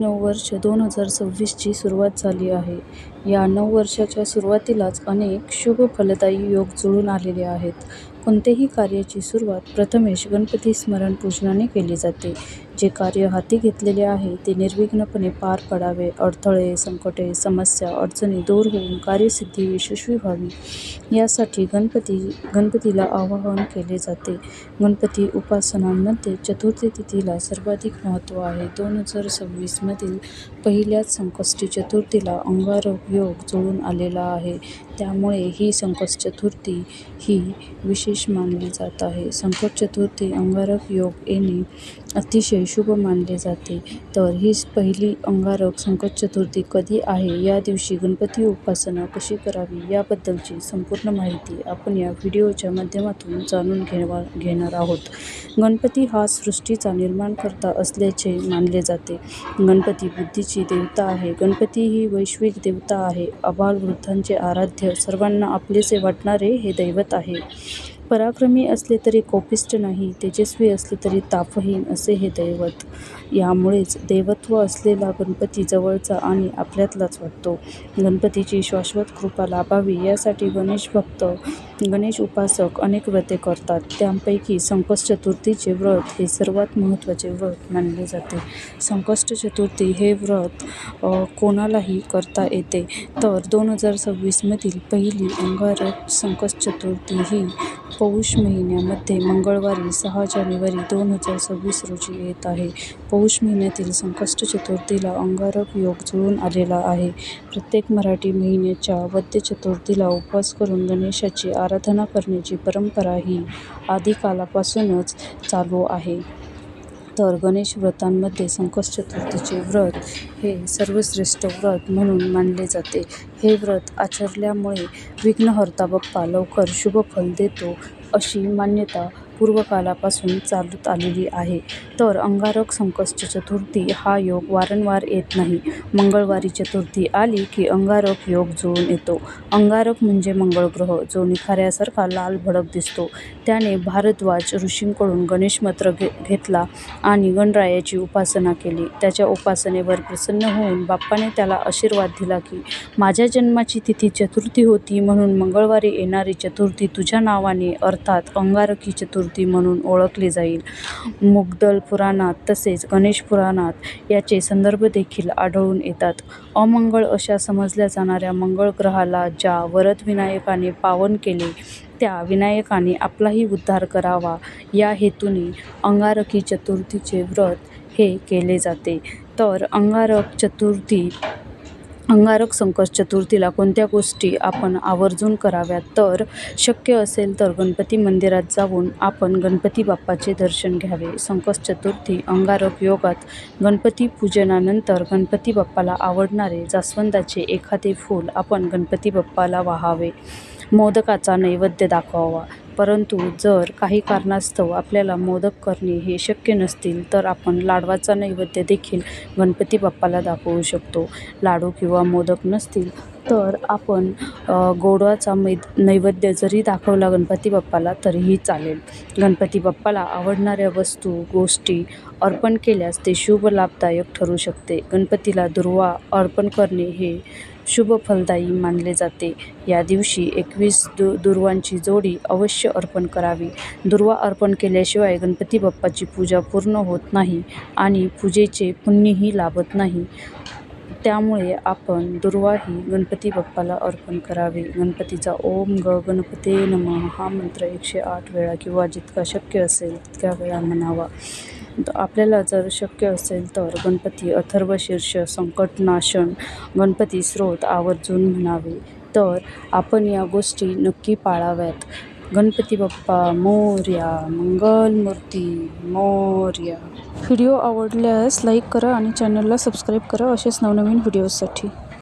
नववर्ष दोन हजार सव्वीसची सुरुवात झाली आहे. या नववर्षाच्या सुरुवातीलाच अनेक शुभ फलदायी योग जुळून आलेले आहेत. कोणतेही कार्याची सुरुवात प्रथमेश गणपती स्मरण पूजनाने केली जाते. जे कार्य हाती घेतलेले आहे ते निर्विघ्नपणे पार पडावे, अडथळे, संकटे, समस्या, अडचणी दूर होऊन कार्यसिद्धी यशस्वी व्हावी यासाठी गणपती गणपतीला आवाहन केले जाते. गणपती उपासनांमध्ये चतुर्थी तिथीला सर्वाधिक महत्त्व आहे. दोन हजार सव्वीसमधील पहिल्याच संकष्टी चतुर्थीला अंगारक योग जुळून आलेला आहे. त्यामुळे ही संकष्ट चतुर्थी ही विशेष मानली जात आहे. संकट चतुर्थी अंगारक योग येणे अतिशय शुभ मानले जाते. तर हीच पहिली अंगारक संकट चतुर्थी कधी आहे, या दिवशी गणपती उपासना कशी करावी याबद्दलची संपूर्ण माहिती आपण या व्हिडिओच्या माध्यमातून जाणून घेवा घेणार आहोत. गणपती हा सृष्टीचा निर्माणकर्ता असल्याचे मानले जाते. गणपती बुद्धीची देवता आहे. गणपती ही वैश्विक देवता आहे. आबालवृद्धांचे आराध्य, सर्वांना आपलेसे वाटणारे हे दैवत आहे. पराक्रमी असले तरी कोपिष्ट नाही, तेजस्वी असले तरी तापहीन असे हे दैवत. यामुळेच देवत्व असलेला गणपती जवळचा आणि आपल्यातलाच वाटतो. गणपतीची शाश्वत कृपा लाभावी यासाठी गणेशभक्त, गणेश उपासक अनेक व्रते करतात. त्यांपैकी संकष्ट चतुर्थीचे व्रत हे सर्वात महत्त्वाचे व्रत मानले जाते. संकष्ट चतुर्थी हे व्रत कोणालाही करता येते. तर दोन हजार सव्वीसमधील पहिली अंगारक संकष्ट चतुर्थी ही पौष महिन्यामध्ये मंगळवारी सहा जानेवारी दोन हजार सव्वीस रोजी येत आहे. पौष महिन्यातील संकष्ट चतुर्थीला अंगारक योग जुळून आलेला आहे. प्रत्येक मराठी महिन्याच्या वद्य चतुर्थीला उपवास करून गणेशाची आराधना करण्याची परंपरा ही आदिकालापासूनच चालू आहे. तर गणेश व्रतांमध्ये संकष्ट चतुर्थीचे व्रत हे सर्वश्रेष्ठ व्रत म्हणून मानले जाते. हे व्रत आचरल्यामुळे विघ्नहर्ता बाप्पा लवकर शुभ फल देतो, अशी मान्यता पूर्वकालापासून चालत आलेली आहे. तर अंगारक संकष्ट चतुर्थी हा योग वारंवार येत नाही. मंगळवारी चतुर्थी आली की अंगारक योग जुळून येतो. अंगारक म्हणजे मंगळ ग्रह, जो निखाऱ्यासारखा लाल-भडक दिसतो. त्याने भारद्वाज ऋषींकडून गणेश घे घेतला आणि गणरायाची उपासना केली. त्याच्या उपासनेवर प्रसन्न होऊन बाप्पाने त्याला आशीर्वाद दिला की, माझ्या जन्माची तिथी चतुर्थी होती म्हणून मंगळवारी येणारी चतुर्थी तुझ्या नावाने अर्थात अंगारकी चतुर्थी म्हणून ओळखली जाईल. मुग्दल पुराणात तसेच गणेश पुराणात याचे संदर्भ देखील आढळून येतात. अमंगळ अशा समजल्या जाणाऱ्या मंगळ ग्रहाला ज्या वरदविनायकाने पावन केले, त्या विनायकाने आपलाही उद्धार करावा या हेतूने अंगारकी चतुर्थीचे व्रत हे केले जाते. तर अंगारक चतुर्थी अंगारक संकट चतुर्थीला कोणत्या गोष्टी आपण आवर्जून कराव्यात तर शक्य असेल तर गणपती मंदिरात जाऊन आपण गणपती बाप्पाचे दर्शन घ्यावे. संकट चतुर्थी अंगारक योगात गणपती पूजनानंतर गणपती बाप्पाला आवडणारे जास्वंदाचे एखादे फूल आपण गणपती बाप्पाला वाहावे. मोदकाचा नैवेद्य दाखवावा. परंतु जर काही कारणास्तव आपल्याला मोदक करणे हे शक्य नसतील तर आपण लाडवाचा नैवेद्य देखील गणपती बाप्पाला दाखवू शकतो. लाडू किंवा मोदक नसतील तर आपण गोडवाचा मै नैवेद्य जरी दाखवला गणपती बाप्पाला तरीही चालेल. गणपती बाप्पाला आवडणाऱ्या वस्तू, गोष्टी अर्पण केल्यास ते शुभ लाभदायक ठरू शकते. गणपतीला दुर्वा अर्पण करणे हे शुभ फलदायी मानले जाते. या दिवशी एकवीस दु दुर्वांची जोडी अवश्य अर्पण करावी. दुर्वा अर्पण केल्याशिवाय गणपती बाप्पाची पूजा पूर्ण होत नाही आणि पूजेचे पुण्यही लाभत नाही. त्यामुळे आपण दुर्वा ही गणपती बाप्पाला अर्पण करावी. गणपतीचा ओम ग गणपते नम हा मंत्र एकशे आठ वेळा किंवा जितका शक्य असेल तितक्या वेळा म्हणावा. आपल्याला जर शक्य असेल तर गणपती अथर्वशीर्ष, संकटनाशन, गणपती स्रोत आवर्जून म्हणावे. तर आपण या गोष्टी नक्की पाळाव्यात. गणपती बाप्पा मोर्या मंगलमूर्ती मोर्या व्हिडिओ आवडल्यास लाईक करा आणि चॅनलला सबस्क्राईब करा असेच नवनवीन व्हिडिओजसाठी.